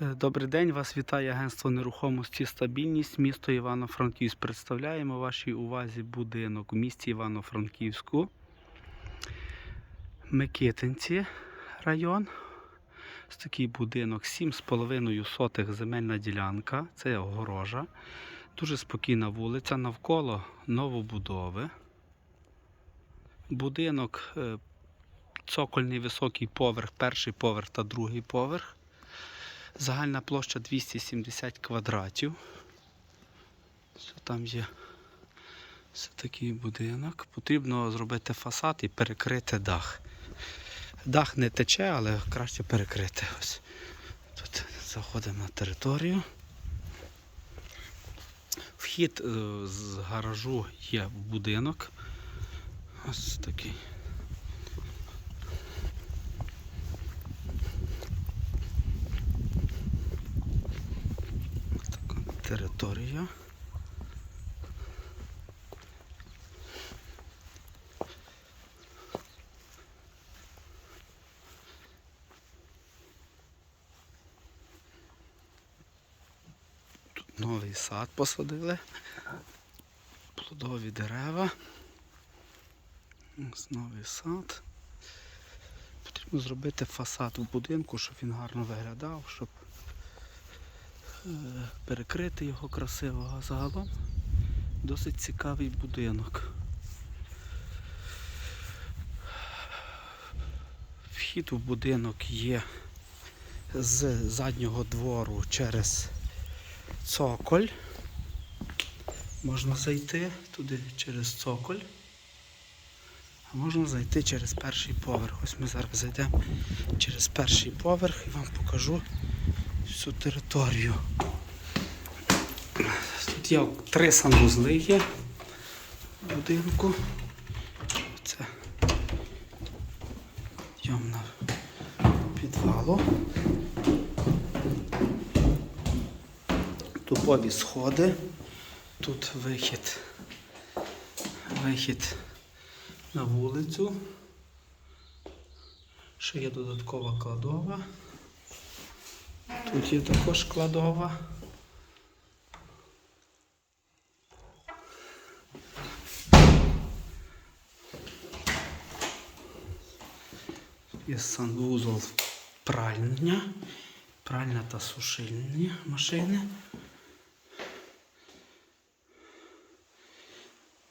Е, Добрий день, вас вітає агентство нерухомості Стабільність, місто Івано-Франківськ. Представляємо вашій увазі будинок у місті Івано-Франківську. Микитинці район. Ось такий будинок, 7,5 сотих земельна ділянка, це огорожа. Дуже спокійна вулиця, навколо новобудови. Будинок е, цокольний високий поверх, перший поверх та другий поверх. Загальна площа 270 квадратів. Що там є ось такий будинок. Потрібно зробити фасад і перекрити дах. Дах не тече, але краще перекрити. Ось. Тут заходимо на територію. Вхід е, з гаражу є в будинок. Ось такий. Територія. Тут новий сад посадили. Плодові дерева. Ось новий сад. Потрібно зробити фасад в будинку, щоб він гарно виглядав, щоб перекрити його красиво, а загалом досить цікавий будинок. Вхід у будинок є з заднього двору через цоколь. Можна зайти туди через цоколь. А можна зайти через перший поверх. Ось ми зараз зайдемо через перший поверх і вам покажу всю територію. Тут є три санвузли є в будинку. Це йомна підвалу. Тупові сходи. Тут вихід. Вихід на вулицю. Ще є додаткова кладова. Тут є також кладова. Є санвузол пральня, пральня та сушильні машини.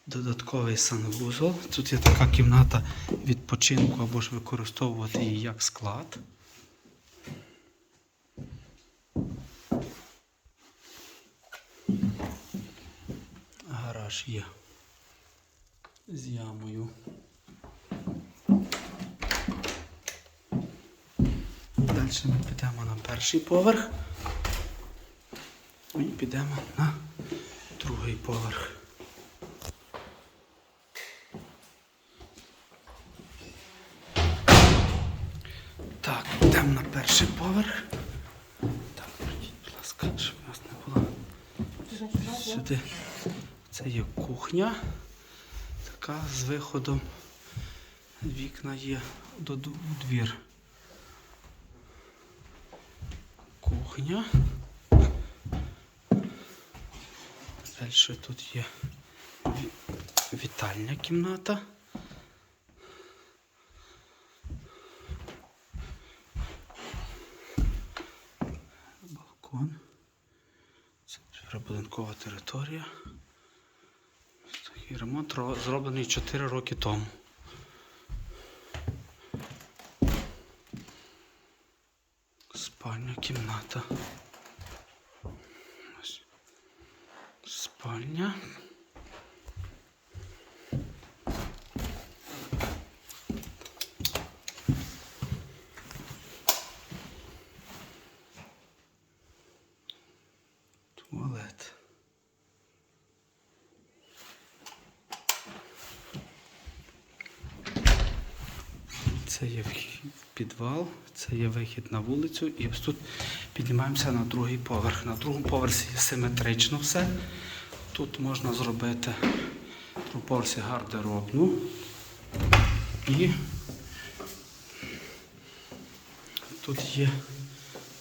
Додатковий санвузол. Тут є така кімната відпочинку або ж використовувати її як склад. Гараж є з ямою. Далі ми підемо на перший поверх і підемо на другий поверх. Так, йдемо на перший поверх. Так, пройдіть, будь ласка, щоб нас не було. Сюди. Це є кухня. Така з виходом. Вікна є у двір. Кухня. Далі тут є ві- вітальня кімната. Балкон. Це прибудинкова територія. Такий ремонт зроблений 4 роки тому. Спальня кімната. Спальня. Туалет. Це є підвал, це є вихід на вулицю, і ось тут піднімаємося на другий поверх. На другому поверсі симетрично все. Тут можна зробити поверсі гардеробну і тут є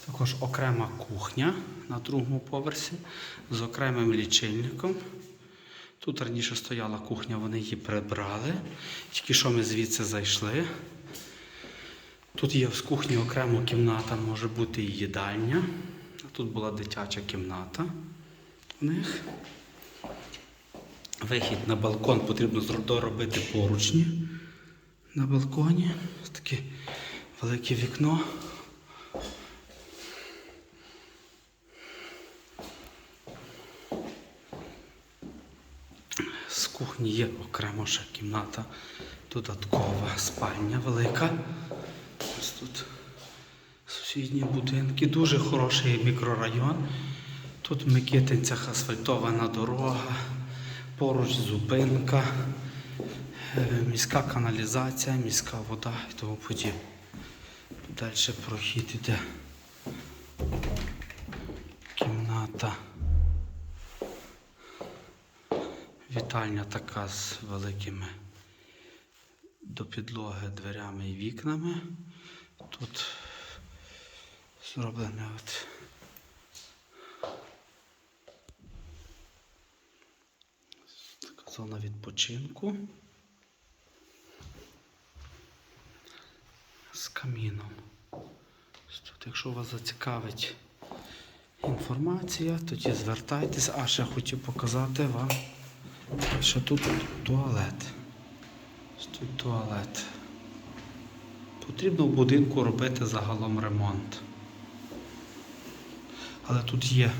Також окрема кухня на другому поверсі з окремим лічильником. Тут раніше стояла кухня, вони її прибрали. Тільки що ми звідси зайшли. Тут є з кухні окремо кімната, може бути і їдальня. Тут була дитяча кімната у них. Вихід на балкон потрібно доробити поручні на балконі. Таке велике вікно. З кухні є окремо ще кімната, додаткова спальня велика. Тут сусідні будинки, дуже хороший мікрорайон. Тут в Микитинцях асфальтована дорога, поруч зупинка, е, міська каналізація, міська вода і тому подібне. Далі прохід іде. Кімната. Вітальня така з великими до підлоги дверями і вікнами. Тут зроблене от така зона відпочинку з каміном. Тут, якщо вас зацікавить інформація, тоді звертайтесь. А ще хотів показати вам, що тут туалет. Тут туалет. Потрібно в будинку робити загалом ремонт. Але тут є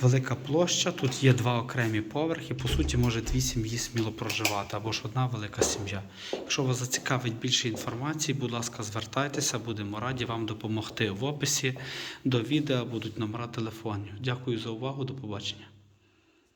велика площа, тут є два окремі поверхи. По суті, може дві сім'ї сміло проживати або ж одна велика сім'я. Якщо вас зацікавить більше інформації, будь ласка, звертайтеся, будемо раді вам допомогти. В описі до відео будуть номера телефонів. Дякую за увагу, до побачення.